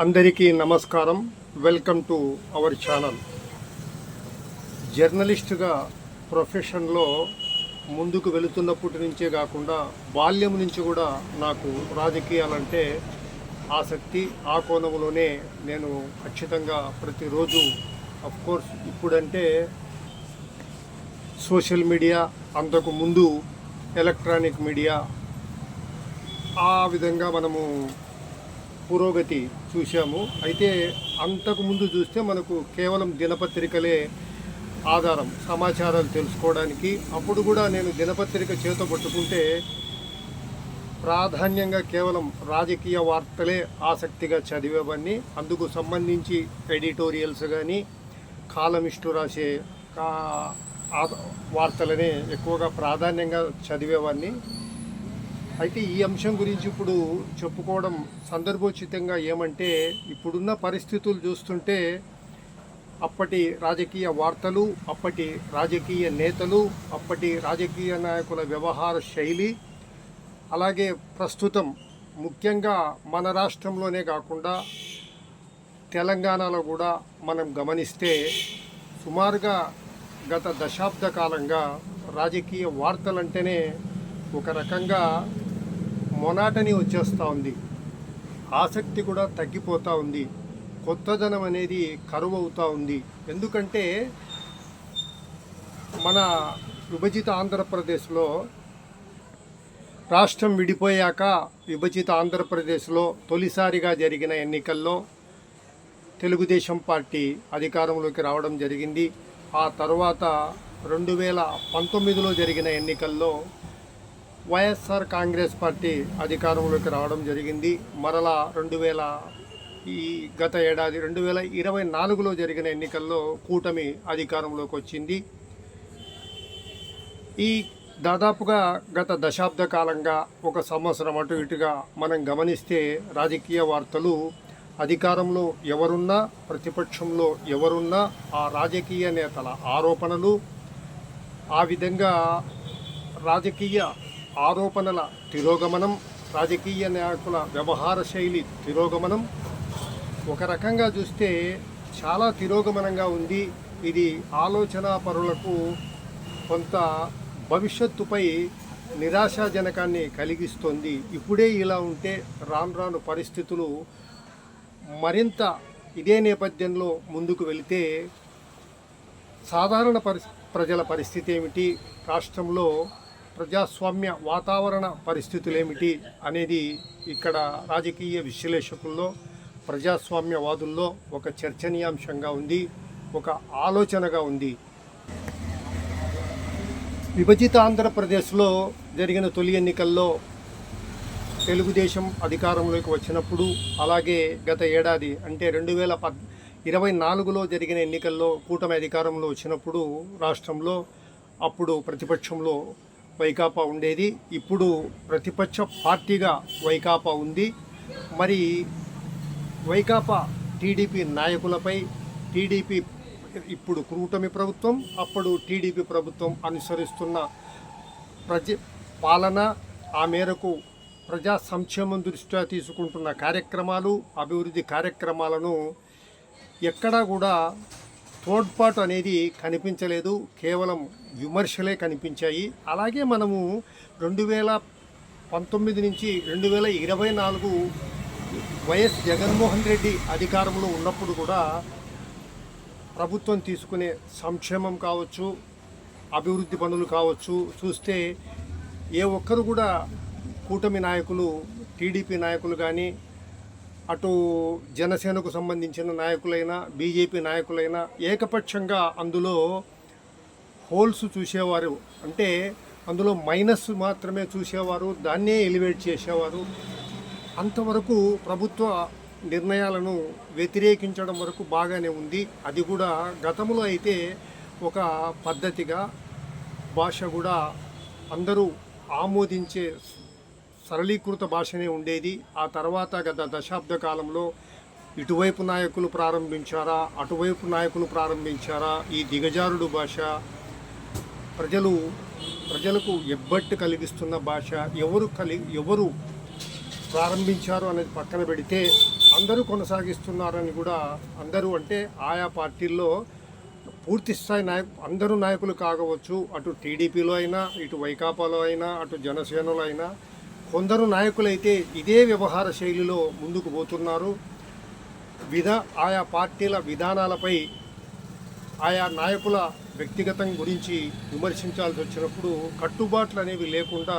అందరికీ నమస్కారం. Welcome to our channel జర్నలిస్టుగా ప్రొఫెషన్లో ముందుకు వెళుతున్నప్పటి నుంచే కాకుండా బాల్యం నుంచి కూడా నాకు రాజకీయాలంటే ఆసక్తి. ఆ కోణంలోనే నేను ఖచ్చితంగా ప్రతిరోజు కోర్స్ ఇప్పుడంటే సోషల్ మీడియా అంతకు ముందు ఎలక్ట్రానిక్ మీడియా. ఆ విధంగా మనము పురోగతి చూశాము. అయితే అంతకు ముందు చూస్తే మనకు కేవలం దినపత్రికలే ఆధారం సమాచారాలు తెలుసుకోవడానికి. అప్పుడు కూడా నేను దినపత్రిక చేత పట్టుకుంటే ప్రాధాన్యంగా కేవలం రాజకీయ వార్తలే ఆసక్తిగా చదివేవాడిని అందుకు సంబంధించి ఎడిటోరియల్స్ కానీ కాలమిస్టు రాసే వార్తలనే ఎక్కువగా ప్రాధాన్యంగా చదివేవాడిని అయితే ఈ అంశం గురించి ఇప్పుడు చెప్పుకోవడం సందర్భోచితంగా ఏమంటే ఇప్పుడున్న పరిస్థితులు చూస్తుంటే అప్పటి రాజకీయ వార్తలు అప్పటి రాజకీయ నేతలు అప్పటి రాజకీయ నాయకుల వ్యవహార శైలి అలాగే ప్రస్తుతం ముఖ్యంగా మన రాష్ట్రంలోనే కాకుండా తెలంగాణలో కూడా మనం గమనిస్తే సుమారుగా గత దశాబ్ద కాలంగా రాజకీయ వార్తలంటేనే ఒక రకంగా మొనాటని వచ్చేస్తూ ఉంది. ఆసక్తి కూడా తగ్గిపోతూ ఉంది. కొత్తదనం అనేది కరువు అవుతూ ఉంది. ఎందుకంటే మన విభజిత ఆంధ్రప్రదేశ్లో రాష్ట్రం విడిపోయాక విభజిత ఆంధ్రప్రదేశ్లో తొలిసారిగా జరిగిన ఎన్నికల్లో తెలుగుదేశం పార్టీ అధికారంలోకి రావడం జరిగింది. ఆ తర్వాత రెండు వేల పంతొమ్మిదిలో జరిగిన ఎన్నికల్లో వైఎస్ఆర్ కాంగ్రెస్ పార్టీ అధికారంలోకి రావడం జరిగింది. మరలా రెండు వేల ఈ గత ఏడాది రెండు వేల ఇరవై నాలుగులో జరిగిన ఎన్నికల్లో కూటమి అధికారంలోకి వచ్చింది. ఈ దాదాపుగా గత దశాబ్ద కాలంగా ఒక సంవత్సరం అటు ఇటుగా మనం గమనిస్తే రాజకీయ వార్తలు అధికారంలో ఎవరున్నా ప్రతిపక్షంలో ఎవరున్నా ఆ రాజకీయ నేతల ఆరోపణలు ఆ విధంగా రాజకీయ ఆరోపణల తిరోగమనం రాజకీయ నాయకుల వ్యవహార శైలి తిరోగమనం. ఒక రకంగా చూస్తే చాలా తిరోగమనంగా ఉంది. ఇది ఆలోచనాపరులకు కొంత భవిష్యత్తుపై నిరాశాజనకాన్ని కలిగిస్తుంది. ఇప్పుడే ఇలా ఉంటే రాను రాను పరిస్థితులు మరింత ఇదే నేపథ్యంలో ముందుకు వెళితే సాధారణ పరి ప్రజల పరిస్థితి ఏమిటి? రాష్ట్రంలో ప్రజాస్వామ్య వాతావరణ పరిస్థితులు ఏమిటి అనేది ఇక్కడ రాజకీయ విశ్లేషకుల్లో ప్రజాస్వామ్యవాదుల్లో ఒక చర్చనీయాంశంగా ఉంది ఒక ఆలోచనగా ఉంది. విభజిత ఆంధ్రప్రదేశ్లో జరిగిన తొలి ఎన్నికల్లో తెలుగుదేశం అధికారంలోకి వచ్చినప్పుడు అలాగే గత ఏడాది అంటే రెండు వేల పద్ ఇరవై నాలుగులో జరిగిన ఎన్నికల్లో కూటమి అధికారంలో వచ్చినప్పుడు రాష్ట్రంలో అప్పుడు ప్రతిపక్షంలో వైకాపా ఉండేది. ఇప్పుడు ప్రతిపక్ష పార్టీగా వైకాపా ఉంది. మరి వైకాపా టీడీపీ నాయకులపై టీడీపీ ఇప్పుడు కూటమి ప్రభుత్వం అప్పుడు టీడీపీ ప్రభుత్వం అనుసరిస్తున్న ప్రజ పాలన ఆ మేరకు ప్రజా సంక్షేమం దృష్ట్యా తీసుకుంటున్న కార్యక్రమాలు అభివృద్ధి కార్యక్రమాలను ఎక్కడా కూడా తోడ్పాటు అనేది కనిపించలేదు కేవలం విమర్శలే కనిపించాయి. అలాగే మనము రెండు వేల పంతొమ్మిది నుంచి రెండు వేల ఇరవై నాలుగు వైఎస్ జగన్మోహన్ రెడ్డి అధికారంలో ఉన్నప్పుడు కూడా ప్రభుత్వం తీసుకునే సంక్షేమం కావచ్చు అభివృద్ధి పనులు కావచ్చు చూస్తే ఏ ఒక్కరు కూడా కూటమి నాయకులు టీడీపీ నాయకులు కానీ అటు జనసేనకు సంబంధించిన నాయకులైనా బీజేపీ నాయకులైనా ఏకపక్షంగా అందులో హోల్స్ చూసేవారు. అంటే అందులో మైనస్ మాత్రమే చూసేవారు దాన్నే ఎలివేట్ చేసేవారు. అంతవరకు ప్రభుత్వ నిర్ణయాలను వ్యతిరేకించడం వరకు బాగానే ఉంది. అది కూడా గతంలో అయితే ఒక పద్ధతిగా భాష కూడా అందరూ ఆమోదించే సరళీకృత భాషనే ఉండేది. ఆ తర్వాత గత దశాబ్ద కాలంలో ఇటువైపు నాయకులు ప్రారంభించారా అటువైపు నాయకులు ప్రారంభించారా? ఈ దిగజారుడు భాష ప్రజలు ప్రజలకు ఎబ్బట్టు కలిగిస్తున్న భాష ఎవరు కలి ఎవరు ప్రారంభించారు అనేది పక్కన పెడితే అందరూ కొనసాగిస్తున్నారని కూడా అందరూ అంటే ఆయా పార్టీల్లో పూర్తి స్థాయి నాయకు అందరూ నాయకులు కాగవచ్చు. అటు టీడీపీలో అయినా ఇటు వైకాపాలో అయినా అటు జనసేనలో అయినా కొందరు నాయకులైతే ఇదే వ్యవహార శైలిలో ముందుకు పోతున్నారు. విధా ఆయా పార్టీల విధానాలపై ఆయా నాయకుల వ్యక్తిగతం గురించి విమర్శించాల్సి వచ్చినప్పుడు కట్టుబాట్లు అనేవి లేకుండా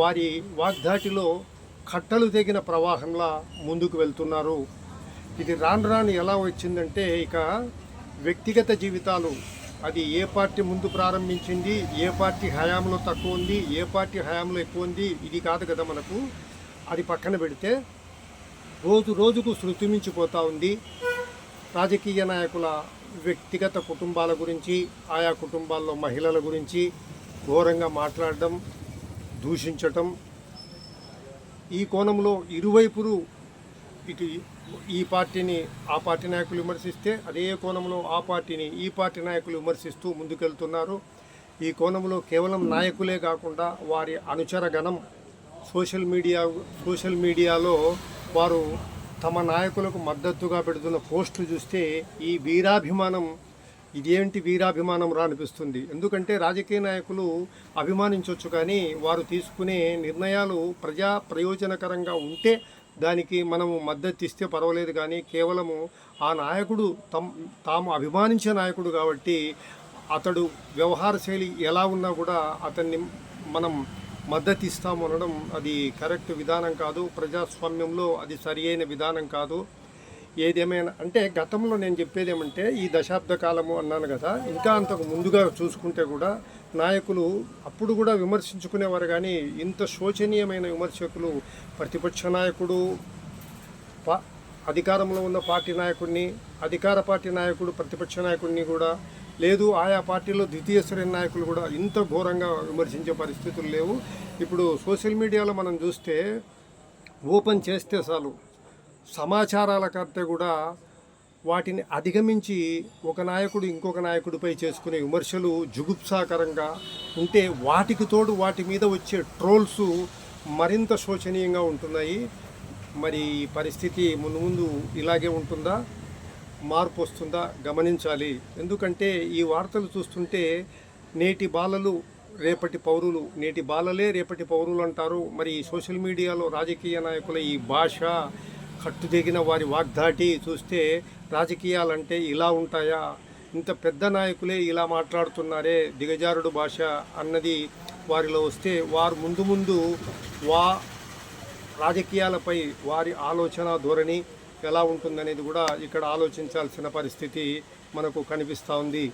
వారి వాగ్దాటిలో కట్టలు తెగిన ప్రవాహంలా ముందుకు వెళ్తున్నారు. ఇది రాను రాను ఎలా వచ్చిందంటే ఇక వ్యక్తిగత జీవితాలు అది ఏ పార్టీ ముందు ప్రారంభించింది? ఏ పార్టీ హయాంలో తక్కువ ఉంది? ఏ పార్టీ హయాంలో ఎక్కువ ఉంది? ఇది కాదు కదా మనకు. అది పక్కన పెడితే రోజు రోజుకు శృతిమించిపోతూ ఉంది. రాజకీయ నాయకుల వ్యక్తిగత కుటుంబాల గురించి ఆయా కుటుంబాల్లో మహిళల గురించి ఘోరంగా మాట్లాడడం దూషించటం. ఈ కోణంలో ఇరువైపులు ఇటు ఈ పార్టీని ఆ పార్టీ నాయకులు విమర్శిస్తే అదే కోణంలో ఆ పార్టీని ఈ పార్టీ నాయకులు విమర్శిస్తూ ముందుకెళ్తున్నారు. ఈ కోణంలో కేవలం నాయకులే కాకుండా వారి అనుచర గణం సోషల్ మీడియా సోషల్ మీడియాలో వారు తమ నాయకులకు మద్దతుగా పెడుతున్న పోస్టులు చూస్తే ఈ వీరాభిమానం ఇదేంటి వీరాభిమానం రా అనిపిస్తుంది. ఎందుకంటే రాజకీయ నాయకులు అభిమానించవచ్చు కానీ వారు తీసుకునే నిర్ణయాలు ప్రజా ప్రయోజనకరంగా ఉంటే దానికి మనము మద్దతు ఇస్తే పర్వాలేదు కానీ కేవలము ఆ నాయకుడు తమ్ తాము అభిమానించే నాయకుడు కాబట్టి అతడు వ్యవహార శైలి ఎలా ఉన్నా కూడా అతన్ని మనం మద్దతు ఇస్తాము అనడం అది కరెక్ట్ విధానం కాదు. ప్రజాస్వామ్యంలో అది సరి అయిన విధానం కాదు. ఏదేమైనా అంటే గతంలో నేను చెప్పేది ఏమంటే ఈ దశాబ్ద కాలము అన్నాను కదా ఇంకా అంతకు ముందుగా చూసుకుంటే కూడా నాయకులు అప్పుడు కూడా విమర్శించుకునేవారు కానీ ఇంత శోచనీయమైన విమర్శకులు ప్రతిపక్ష నాయకుడు పా అధికారంలో ఉన్న పార్టీ నాయకుడిని అధికార పార్టీ నాయకుడు ప్రతిపక్ష నాయకుడిని కూడా లేదు ఆయా పార్టీలో ద్వితీయ శ్రేణి నాయకులు కూడా ఇంత ఘోరంగా విమర్శించే పరిస్థితులు లేవు. ఇప్పుడు సోషల్ మీడియాలో మనం చూస్తే ఓపెన్ చేస్తే చాలు. సమాచారాల కంటే కూడా వాటిని అధిగమించి ఒక నాయకుడు ఇంకొక నాయకుడిపై చేసుకునే విమర్శలు జుగుప్సాకరంగా ఉంటే వాటికి తోడు వాటి మీద వచ్చే ట్రోల్స్ మరింత శోచనీయంగా ఉంటున్నాయి. మరి ఈ పరిస్థితి ముందు ముందు ఇలాగే ఉంటుందా? మార్పు వస్తుందా? గమనించాలి. ఎందుకంటే ఈ వార్తలు చూస్తుంటే నేటి బాలలు రేపటి పౌరులు నేటి బాలలే రేపటి పౌరులు అంటారు. మరి ఈ సోషల్ మీడియాలో రాజకీయ నాయకుల ఈ భాష కట్టుదిగిన వారి వాగ్దాటి చూస్తే రాజకీయాలంటే ఇలా ఉంటాయా? ఇంత పెద్ద నాయకులే ఇలా మాట్లాడుతున్నారే దిగజారుడు భాష అన్నది వారిలో వస్తే వారు ముందు ముందు వా రాజకీయాలపై వారి ఆలోచన ధోరణి ఎలా ఉంటుందనేది కూడా ఇక్కడ ఆలోచించాల్సిన పరిస్థితి మనకు కనిపిస్తూ ఉంది.